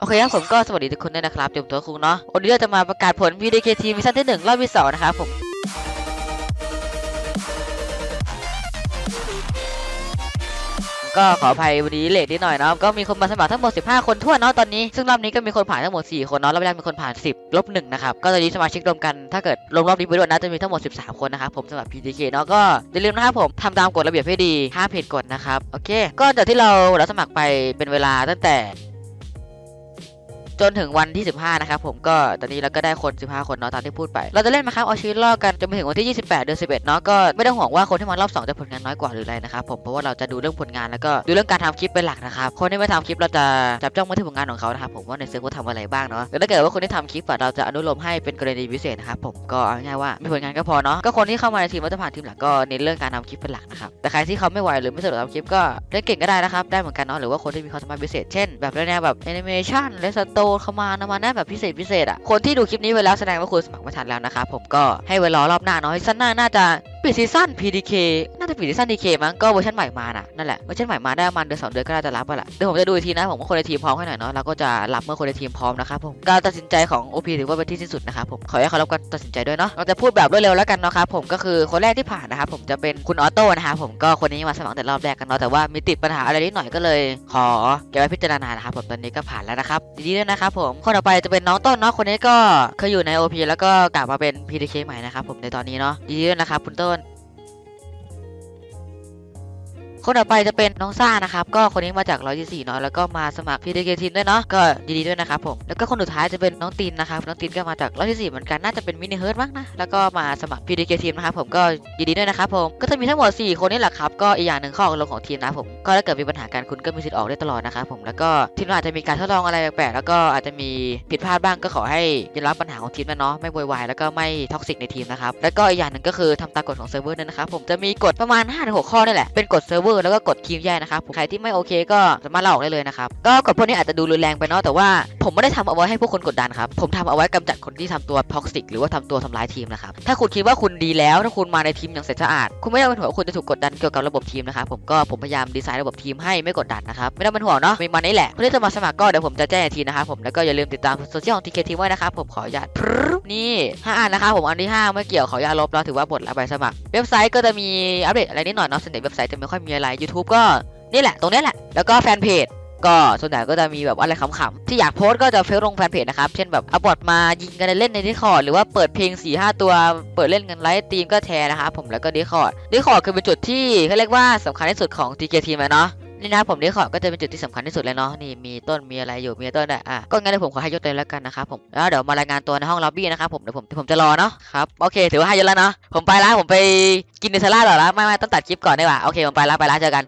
โอเคครับผมก็สวัสดีทุกคนด้วยนะครับจุ่มตัวคุงเนาะวันนี้เราจะมาประกาศผล VDKT มิชชั่นที่1รอบที่2นะครับผมก็ขออภัยวันนี้เลทนิดหน่อยเนาะก็มีคนมาสมัครทั้งหมด 15 คนทั่วเนาะตอนนี้ ซึ่งรอบนี้ก็มีคนผ่านทั้งหมด 4 คนเนาะรอบแรกมีคนผ่าน 10ลบ1นะครับ ก็ตอนนี้สมาชิกรวมกันถ้าเกิดลงรอบนี้ไปด้วยนะจะมีทั้งหมด 13 คนนะครับผมสำหรับ PDK เนาะก็อย่าลืมนะครับผมทำตามกฎระเบียบให้ดีห้ามผิดกฎนะครับโอเค ก็จากที่เรารับสมัครไปเป็นเวลาตั้งแต่ จนถึงวันที่ 15 นะครับผมก็ตอนนี้เราก็ได้คน 15 คนเนาะตามที่พูดไป เราจะเล่นมาครับเอาชีวิตรอดกันจนไปถึงวันที่ 28 เดือน 11 เนาะก็ไม่ต้องห่วงว่าคนที่มารอบ 2 จะผลงานน้อยกว่าหรืออะไรนะครับผมเพราะว่าเราจะดูเรื่องผลงานแล้วก็ดูเรื่องการทำคลิปเป็นหลักนะครับคนที่ไม่ทำคลิปเราจะจับจ้องมาที่ผลงานของเขานะครับผมว่าในเซิร์ฟว่าทำอะไรบ้างเนาะแต่ถ้าเกิดว่าคนที่ทำคลิปเราจะอนุโลมให้เป็นกรณีพิเศษนะครับผมก็เอาง่ายว่ามีผลงานก็พอเนาะก็คนที่เข้ามาในทีมวัฒนผ่านทีมหลักก็เน้นเรื่องการทำคลิปเป็นหลักนะครับแต่ใครที่เขาไม่ไหวหรือไม่สะดวกทำคลิปก็เล่นเก่งก็ได้นะครับได้เหมือนกันเนาะหรือว่าคนที่มีความสามารถพิเศษเช่นแบบแนวแบบแอนิเมชันเลสโตเข้ามานะมาแน่แบบพิเศษพิเศษอะคนที่ดูคลิปนี้ไว้แล้วแสดงว่าคุณสมัครมาทันแล้วนะครับผมก็ให้ไว้รอรอบหน้าเนาะซันหน้าน่าจะ ปิดซีซั่น PDK น่าจะปิดซีซั่น DK มั้งก็เวอร์ชันใหม่มาน่ะนั่นแหละเวอร์ชันใหม่มาได้ประมาณเดือนสองเดือนก็น่าจะรับไปละเดี๋ยวผมจะดูอีกทีนะผมว่าคนในทีมพร้อมแค่ไหนเนาะเราก็จะรับเมื่อคนในทีมพร้อมนะครับผมการตัดสินใจของ OP ถือว่าเป็นที่สิ้นสุดนะครับผมขอให้เคารพการตัดสินใจด้วยเนาะเราจะพูดแบบรวดเร็วแล้วกันเนาะครับผมก็คือคนแรกที่ผ่านนะครับผมจะเป็นคุณออโต้นะครับผมก็คนนี้มาสมัครแต่รอบแรกกันเนาะแต่ว่ามีติดปัญหาอะไรนิดหน่อยก็เลย ขอเก็บไว้พิจารณานะครับผมตอนนี้ก็ผ่านแล้วนะครับดีด้วยนะครับผมคนต่อไปจะเป็นน้องต้นเนาะคนนี้ก็เคยอยู่ใน OP แล้วก็กลับมาเป็น PDK ใหม่นะครับผมในตอนนี้เนาะดีด้วยนะครับคุณต้น คนต่อไปจะเป็นน้องซ่านะครับก็คนนี้มาจาก124เนาะแล้วก็มาสมัคร PDK ทีมด้วยเนาะก็ยินดีด้วยนะครับผมแล้วก็คนสุดท้ายจะเป็นน้องตินนะครับน้องตินก็มาจาก124เหมือนกันน่าจะเป็นมินิเฮิร์ตมั้งนะแล้วก็มาสมัคร PDK ทีมนะครับผมก็ยินดีด้วยนะครับผมก็จะมีทั้งหมด4คนนี่แหละครับก็อีกอย่างหนึ่งข้อลงของทีมนะผมก็ถ้าเกิดมีปัญหากันคุณก็มีสิทธิ์ออกได้ตลอดนะครับผมแล้วก็ทีมเราอาจจะมีการทดลองอะไรแปลกๆแล้วก็อาจจะมีผิดพลาดบ้างก็ขอให้ยอมรับปัญหาของทีมนะเนาะไม่โวยวายแล้วก็ไม่ท็อกซิกในทีมนะครับแล้วก็อีกอย่างหนึ่งก็คือทำตามกฎของเซิร์ฟเวอร์ด้วยนะครับผมจะมีกฎประมาณ5-6ข้อนี่แหละเป็นกฎเซิร์ฟเวอร์แล้วก็กฎทีมแยกนะครับใครที่ไม่โอเคก็สามารถลาออกได้เลยนะครับก็กฎพวกนี้อาจจะดูรุนแรงไปเนาะแต่ว่าผมไม่ได้ทำเอาไว้ให้พวกคนกดดันครับผมทำเอาไว้กำจัดคนที่ทำตัวท็อกซิกหรือว่าทำตัวทำร้ายทีมนะครับถ้าคุณคิดว่าคุณดีแล้วถ้าคุณมาในทีมอย่างเสร็จสะอาดคุณไม่ต้องเป็นห่วงว่าคุณจะถูกกดดันเกี่ยวกับระบบทีมนะครับผมก็ผมพยายามดีไซน์ระบบทีมให้ไม่กดดันนะครับไม่ต้องเป็นห่วงเนาะมีมันนี่แหละคนที่จะมาสมัครก็เดี๋ยวผมจะแจ้งทีนะครับผมแล้วก็อย่าลืมติดตามโซเชียลของ TK ทีมไว้นะครับผมขออนุญาตนี่ห้าอันนะครับผมอันที่ห้าไม่เกี่ยวขออนุญาตลบแล้วถือว่าบทละใบสมัคร เว็บไซต์ก็จะมีอัปเดตอะไรนิดหน่อยเนาะส่วนใหญ่เว็บไซต์จะไม่ค่อยมีอะไร YouTube ก็นี่แหละตรงนี้แหละ แล้วก็แฟนเพจก็ส่วนใหญ่ก็จะมีแบบอะไรขำๆที่อยากโพสก็จะเฟซลงแฟนเพจนะครับ เช่นแบบเอาบอทมายิงกันเล่นในดิคอร์ดหรือว่าเปิดเพลง4ีหตัว เปิดเล่นกันไลฟ์ตีมก็แชร์นะครับผมแล้วก็ดิคอร์ดดิคอร์ดคือเป็นจุดที่เขาเรียกว่าสำคัญที่สุดของ TK ทีมเนาะ นี่นะผมดิคอก็จะเป็นจุดที่สำคัญที่สุดเลยเนาะนี่มีต้นมีอะไรอยู่มีต้นอะอะก็งั้นเดี๋ยวผมขอให้ยศเลยแล้วกันนะครับผมแล้วเดี๋ยวมารายงานตัวในห้องล็อบบี้นะครับผมเดี๋ยวผมผมจะรอเนาะครับโอเคถือว่าให้ยศแล้วเนาะผมไปแล้วผมไปกินเนสซาร่าต่อแล้วไม่ไม่ต้องตัดคลิปก่อนดีกว่าโอเคผมไปแล้วไปแล้วเจอกัน